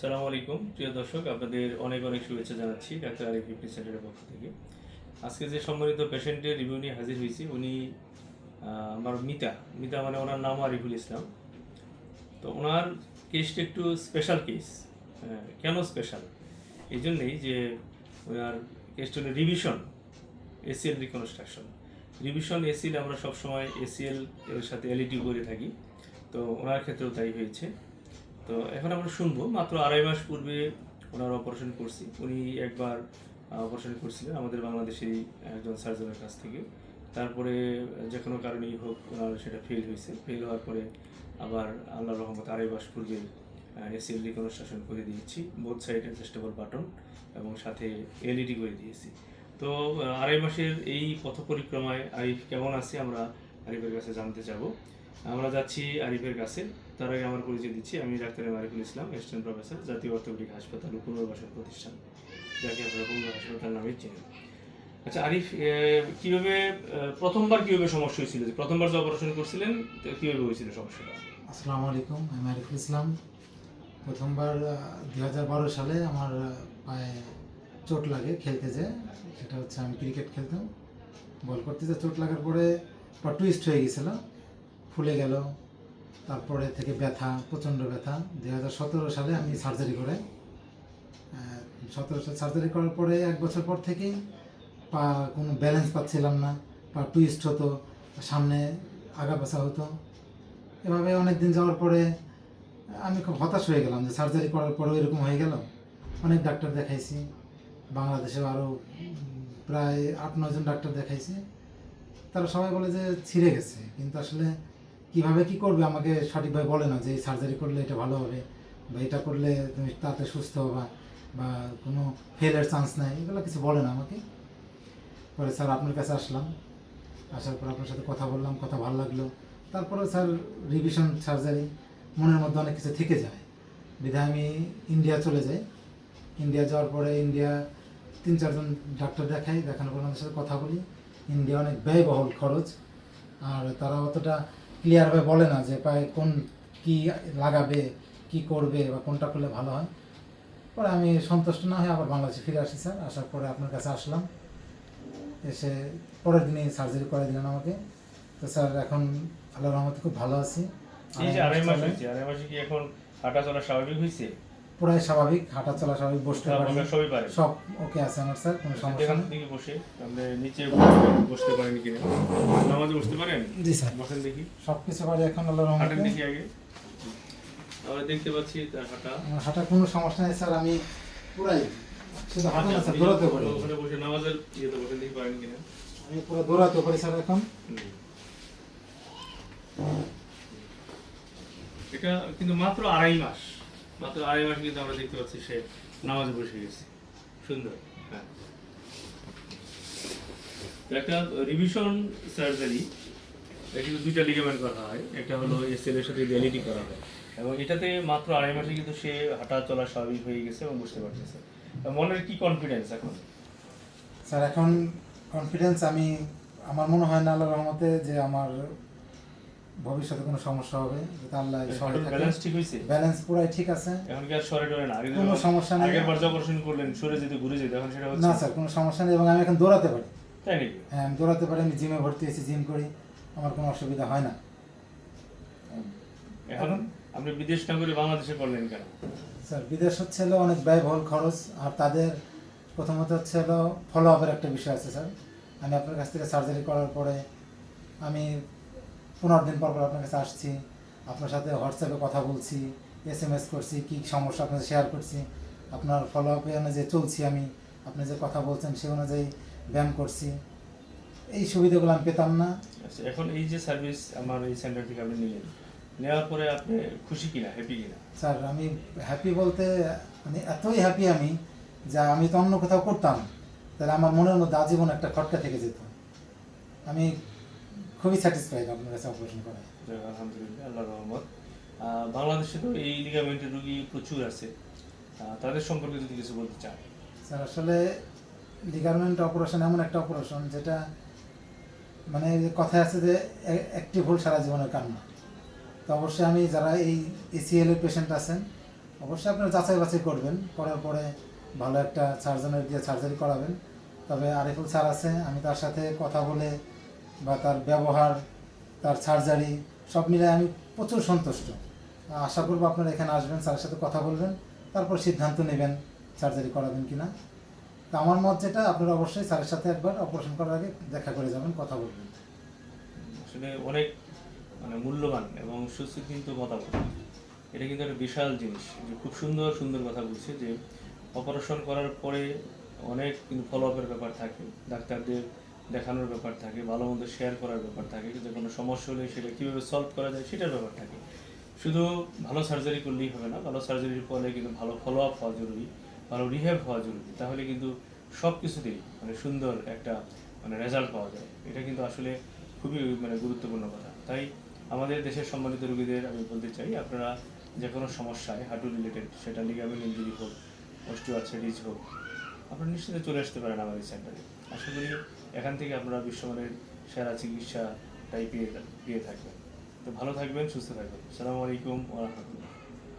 সালামু আলাইকুম। প্রিয় দর্শক, আপনাদের অনেক অনেক শুভেচ্ছা জানাচ্ছি ডাক্তার আরিফ ফিফটি সেন্টারের পক্ষ থেকে। আজকে যে সম্মানিত পেশেন্টের রিভিউ নিয়ে হাজির হয়েছি, উনি আমার মিতা। মিতা মানে ওনার নাম আরিফুল ইসলাম। তো ওনার কেসটা একটু স্পেশাল কেস কেন স্পেশাল এই জন্যেই যে ওনার কেসটা হলো revision ACL reconstruction revision ACL আমরা সবসময় এসিএল এর সাথে এলইডি করে থাকি। তো ওনার ক্ষেত্রেও তাই হয়েছে। তো এখন আমরা শুনব, মাত্র আড়াই মাস পূর্বে ওনার অপারেশন করছি। উনি একবার অপারেশন করছিলেন আমাদের বাংলাদেশেরই একজন সার্জনের কাছ থেকে। তারপরে যে কোনো কারণেই হোক ওনার সেটা ফেল হয়েছে। ফেল হওয়ার পরে আবার আল্লাহ রহমত আড়াই মাস পূর্বে এসিএল রিকনস্ট্রাকশন করে দিয়েছি বোথ সাইড অ্যাডজাস্টেবল বাটন এবং সাথে এলইডি করে দিয়েছি। তো আড়াই মাসের এই পথ পরিক্রমায় আরিফ কেমন আছে আমরা আরিফের কাছে জানতে যাব আমরা যাচ্ছি আরিফের কাছে। তার আগে আমার পরিচয় দিচ্ছি। আমি doctor M Ariful Islam assistant professor জাতীয় অর্থোপেডিক হাসপাতাল, পুনর্বাসন প্রতিষ্ঠান, যাকে আপনারা পুনর্বাসন নামে চেনেন। আচ্ছা আরিফ কীভাবে প্রথমবার কীভাবে সমস্যা হয়েছিল? যে প্রথমবার যে অপারেশন করছিলেন কীভাবে হয়েছিল সমস্যাটা? আসসালামু আলাইকুম, আমি আরিফুল ইসলাম। প্রথমবার দুই হাজার বারো সালে আমার পায়ে চোট লাগে খেলতে যে, সেটা হচ্ছে আমি ক্রিকেট খেলতাম। বল করতে যে চোট লাগার পরে টুইস্ট হয়ে গেছিল, ফুলে গেল। তারপরে থেকে ব্যথা, প্রচণ্ড ব্যথা। দু হাজার সতেরো সালে আমি সার্জারি করে সতেরো সালে সার্জারি করার পরে এক বছর পর থেকেই পা কোনো ব্যালেন্স পাচ্ছিলাম না। পা টুইস্ট হতো, সামনে আগা পাশা হতো। এভাবে অনেক দিন যাওয়ার পরে আমি খুব হতাশ হয়ে গেলাম যে সার্জারি করার পরেও এরকম হয়ে গেল। অনেক ডাক্তার দেখাইছি। বাংলাদেশেও আরও প্রায় আট নজন ডাক্তার দেখাইছি। তারা সবাই বলে যে ছিঁড়ে গেছে। কিন্তু আসলে কীভাবে কি করবে? আমাকে সঠিকভাবে বলে না যে, এই সার্জারি করলে এটা ভালো হবে বা এটা করলে তুমি তাতে সুস্থ হবা বা কোনো ফেলের চান্স নাই। এগুলো কিছু বলে না আমাকে। পরে স্যার আপনার কাছে আসলাম। আসার পর আপনার সাথে কথা বললাম, কথা ভালো লাগল। তারপরে স্যার রিভিশন সার্জারি মনের মধ্যে অনেক কিছু থেকে যায়। বিধায় আমি ইন্ডিয়া চলে যাই। ইন্ডিয়া যাওয়ার পরে ইন্ডিয়া তিন চারজন ডাক্তার দেখাই, দেখানোর পর সাথে কথা বলি। ইন্ডিয়া অনেক ব্যয়বহুল খরচ। আর তারা অতটা ক্লিয়ারভাবে বলে না যে প্রায় কোন কি লাগাবে কি করবে বা কোনটা করলে ভালো হয়। পরে আমি সন্তুষ্ট না হয়ে আবার বাংলাদেশে ফিরে আসি স্যার। আসার পরে আপনার কাছে আসলাম। এসে পরের দিনে সার্জারি করে দিলেন আমাকে। তো স্যার এখন আল্লাহ রহমতে খুব ভালো আছি। এই যে আড়াই মাস হয়েছে আড়াই মাসে কি এখন হাঁটা চলা স্বাভাবিক হয়েছে? পুরাই স্বাভাবিক হাঁটা চলা স্বাভাবিক বসতে পারি। সবই পারি। সব ওকে আছে আমার স্যার কোনো সমস্যা এখান নেই। বসে আপনি নিচে বসতে পারেন কিনা নামাজে বসতে পারেন? জি স্যার। বসেন দেখি। সব কিছু পারি এখন আল্লাহ হাঁটেন রহমতে দেখি আগে। আমরা দেখতে পাচ্ছি তার হাঁটা। হাঁটা কোনো সমস্যা নেই স্যার আমি পুরাই শুধু হাঁটা না স্যার দৌড়াতে পারি। ওখানে বসে নামাজের ইয়েতে বসেন দেখি পারেন কিনা আমি পুরো দৌড়াতে পারি স্যার এখন। এটা কিন্তু মাত্র আড়াই মাস। মাত্র আড়াই মাস কিন্তু আমরা দেখতে পাচ্ছি সে নামাজে বসে গেছে। সুন্দর। হ্যাঁ। একটা রিভিশন সার্জারি এটা কিন্তু দুইটা লিগামেন্ট করা হয়। একটা হলো এসএল এর সাথে এলইডি করা হয়। এবং এটাতে মাত্র আড়াই মাসে কিন্তু সে হাঁটা চলা স্বাভাবিক হয়ে গেছে এবং বুঝতে পারতেছে। মনের কি কনফিডেন্স এখন? স্যার, এখন কনফিডেন্স আমি, আমার মনে হয় না আল্লাহ রহমতে যে আমার ভবিষ্যতে কোনো সমস্যা হবে যাতে আল্লাহ সহায় ব্যালেন্স ঠিক হয়েছে ব্যালেন্স পুরাই ঠিক আছে। এখন কি আর সরে টরে না? আগে কোনো সমস্যা নেই। আগের বার যে করলেন সরে যেতে ঘুরে যেতে এখন সেটা হচ্ছে না স্যার কোনো সমস্যা নেই এবং আমি এখন দৌড়াতে পারি। তাই নাকি? হ্যাঁ আমি দৌড়াতে পারি আমি জিমে ভর্তি হয়েছি জিম করি আমার কোনো অসুবিধা হয় না। এখন আপনি বিদেশ না করে বাংলাদেশে করলেন কেন? স্যার বিদেশ হচ্ছে অনেক ব্যয়বহুল খরচ আর তাদের প্রথমত হচ্ছে হলো ফলো আপের একটা বিষয় আছে স্যার। আমি আপনার কাছ থেকে সার্জারি করার পরে আমি পনেরো দিন পর পর আপনার কাছে আসছি আপনার সাথে হোয়াটসঅ্যাপে কথা বলছি এস এম এস করছি কী সমস্যা আপনার শেয়ার করছি আপনার ফলো আপে অনুযায়ী চলছি আমি আপনি যে কথা বলছেন সে অনুযায়ী ব্যায়াম করছি। এই সুবিধাগুলো আমি পেতাম না। আচ্ছা এখন এই যে সার্ভিস আমার এই সেন্টার থেকে আপনি নিলেন নেওয়ার পরে আপনি খুশি কিনা হ্যাপি কিনা? স্যার আমি হ্যাপি বলতে মানে এতই হ্যাপি আমি যা আমি তো অন্য কোথাও করতাম তাহলে আমার মনের মধ্যে আজীবন একটা খটকা থেকে যেত। আমি খুবই স্যাটিসফাইড আপনার কাছে অপারেশন করে। আলহামদুলিল্লাহ আল্লাহ রহমত। বাংলাদেশে তো এই লিগামেন্টের রোগী প্রচুর আছে। তাদের সম্পর্কে যদি কিছু বলতে চান। স্যার আসলে লিগারমেন্ট অপারেশন এমন একটা অপারেশন যেটা মানে কথায় আছে যে একটি ভুল সারা জীবনের কান্না। তো অবশ্যই আমি যারা এই এসিএল এর পেশেন্ট আছেন অবশ্যই আপনারা যাচাই বাছাই করবেন করার পরে ভালো একটা সার্জনের দিয়ে সার্জারি করাবেন। তবে আরিফুল স্যার আছে আমি তার সাথে কথা বলে বা তার ব্যবহার, তার সার্জারি সব মিলে আমি প্রচুর সন্তুষ্ট। আশা করব আপনারা এখানে আসবেন, স্যারের সাথে কথা বলবেন, তারপর সিদ্ধান্ত নেবেন সার্জারি করাবেন কি না তো আমার মত যেটা, আপনারা অবশ্যই স্যারের সাথে একবার অপারেশন করার আগে দেখা করে যাবেন, কথা বলবেন। আসলে অনেক মানে মূল্যবান এবং সুশিক্ষিত মতামত। এটা কিন্তু একটা বিশাল জিনিস যে খুব সুন্দর সুন্দর কথা বলছে যে অপারেশন করার পরে অনেক কিন্তু ফলো আপের ব্যাপার থাকে। ডাক্তারদের দেখানোর ব্যাপার থাকে, ভালো মন্দ শেয়ার করার ব্যাপার থাকে, কিন্তু কোনো সমস্যা হলে সেটা কীভাবে সলভ করা যায় সেটার ব্যাপার থাকে। শুধু ভালো সার্জারি করলেই হবে না, ভালো সার্জারির ফলে কিন্তু ভালো ফলো আপ হওয়া জরুরি, ভালো রিহ্যাব হওয়া জরুরি। তাহলে কিন্তু সব কিছুতেই মানে সুন্দর একটা মানে রেজাল্ট পাওয়া যায়। এটা কিন্তু আসলে খুবই মানে গুরুত্বপূর্ণ কথা। তাই আমাদের দেশের সম্মানিত রোগীদের আমি বলতে চাই, আপনারা যে কোনো সমস্যায় হাঁটু রিলেটেড সেটা লিগামেন্ট ইঞ্জুরি হোক অস্টিওআর্থ্রাইটিস হোক আপনারা নিশ্চিন্তে চলে আসতে পারেন আমাদের সেন্টারে আশা করি এখান থেকে আপনারা বিশ্বমানের সেরা চিকিৎসাটাই পেয়ে পেয়ে থাকবেন। তো ভালো থাকবেন, সুস্থ থাকবেন। সালামু আলাইকুম ওরা রাহমাতুল্লাহ।